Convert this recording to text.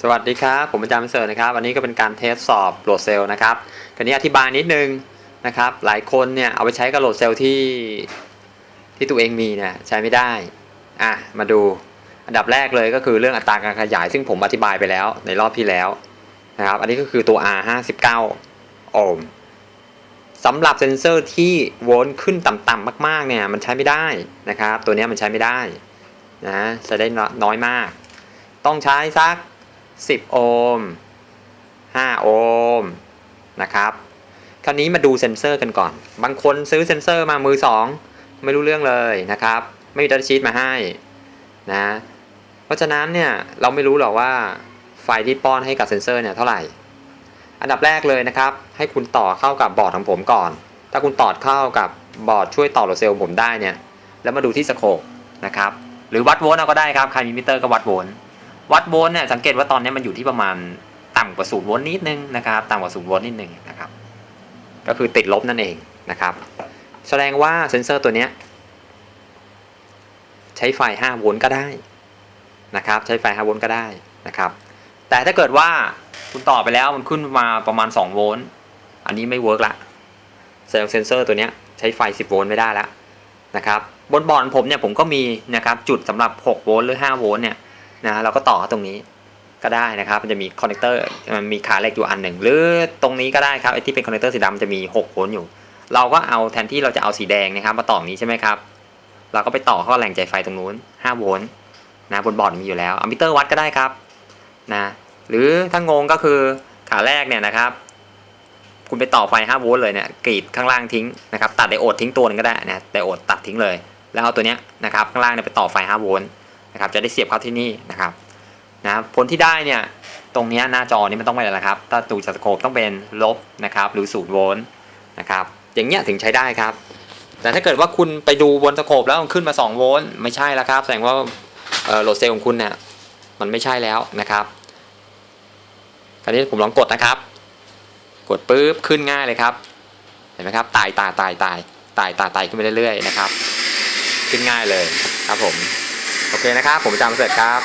สวัสดีครับ ผมอาจารย์เสิร์นะครับ วันนี้ก็เป็นการเทสสอบโหลดเซลล์นะครับคราวนี้อธิบายนิดนึงนะครับ หลายคนเนี่ยเอาไปใช้กับโหลดเซลล์ที่ที่ตัวเองมีเนี่ยใช้ไม่ได้อะมาดูอันดับแรกเลยก็คือเรื่องอัตราการขยาย ซึ่งผมอธิบายไปแล้วในรอบที่แล้วนะครับ อันนี้ก็คือตัว R 59โอห์มสำหรับเซนเซอร์ที่โวลต์ขึ้นต่ำๆมากๆเนี่ยมันใช้ไม่ได้นะครับ ตัวนี้มันใช้ไม่ได้นะใช้ได้น้อยมาก ต้องใช้สัก 10 โอห์ม 5 โอห์มนะครับ คราวนี้มาดูเซ็นเซอร์กันก่อน บางคนซื้อเซ็นเซอร์มามือ 2 ไม่รู้เรื่องเลยนะครับ ไม่มีดัตชีตมาให้นะ เพราะฉะนั้นเนี่ยเราไม่รู้หรอกว่าไฟที่ป้อนให้กับเซ็นเซอร์เนี่ยเท่าไหร่ อันดับแรกเลยนะครับ ให้คุณต่อเข้ากับบอร์ดของผมก่อน ถ้าคุณต่อเข้ากับบอร์ดช่วยต่อโหลดเซลล์ผมได้เนี่ย แล้วมาดูที่สโคปนะครับ หรือวัดโวลต์เอาก็ได้ครับ ใครมีมิเตอร์ก็วัดโวลต์ วัดโวลต์เนี่ยสังเกตว่าตอนนี้มันอยู่ที่ประมาณต่ำกว่าศูนย์โวลต์นิดนึงนะครับต่ำกว่าศูนย์โวลต์นิดนึงนะครับ ก็คือติดลบนั่นเองนะครับ แสดงว่าเซนเซอร์ตัวนี้ใช้ไฟ5โวลต์ก็ได้นะครับ ใช้ไฟ5โวลต์ก็ได้นะครับ แต่ถ้าเกิดว่าคุณต่อไปแล้วมันขึ้นมาประมาณ2โวลต์อันนี้ไม่เวิร์กละเซลเซนเซอร์ตัวนี้ใช้ไฟ 10โวลต์ไม่ได้แล้วนะครับบนบอร์ดผมเนี่ยผมก็มีนะครับจุดสำหรับ6โวลต์หรือ5โวลต์เนี่ย นะเราก็ต่อตรงนี้ก็ได้นะครับ มันจะมีคอนเนคเตอร์มันมีขาเหล็กอยู่อันหนึ่ง หรือตรงนี้ก็ได้ครับไอ้ที่เป็นคอนเนคเตอร์สีดำจะมี6โวลต์อยู่ เราก็เอาแทนที่เราจะเอาสีแดงนะครับ มาต่อตรงนี้ใช่ไหมครับ เราก็ไปต่อเข้าแหล่งจ่ายไฟตรงนู้น5โวลต์นะบนบอร์ดมีอยู่แล้วเอามิเตอร์วัดก็ได้ครับนะหรือถ้างงก็คือขาแรกเนี่ยนะครับ คุณไปต่อไฟ5โวลต์เลยเนี่ยกรีดข้างล่างทิ้งนะครับตัดไดโอดทิ้งตัวหนึงก็ได้นะไดโอดตัดทิ้งเลย แล้วเอาตัวเนี้ยนะครับข้างล่างเนี่ยไปต่อไฟ5โวลต์ นะครับจะได้เสียบเข้าที่นี่นะครับนะผลที่ได้เนี่ยตรงนี้หน้าจอนี้มันต้องเป็นอะไรล่ะครับ ถ้าดูจากสโคปต้องเป็นลบนะครับหรือศูนย์โวลต์นะครับอย่างเงี้ยถึงใช้ได้ครับ แต่ถ้าเกิดว่าคุณไปดูบนสโคปแล้วมันขึ้นมา2โวลต์ไม่ใช่แล้วครับ แสดงว่าโหลดเซลล์ของคุณเนี่ยมันไม่ใช่แล้วนะครับคราวนี้ผมลองกดนะครับ กดปุ๊บขึ้นง่ายเลยครับเห็นไหมครับตายตายตายตายตายตายตายขึ้นไปเรื่อยๆนะครับ ขึ้นง่ายเลยครับผม โอเคนะครับ ผมจารย์ประเสร็จครับ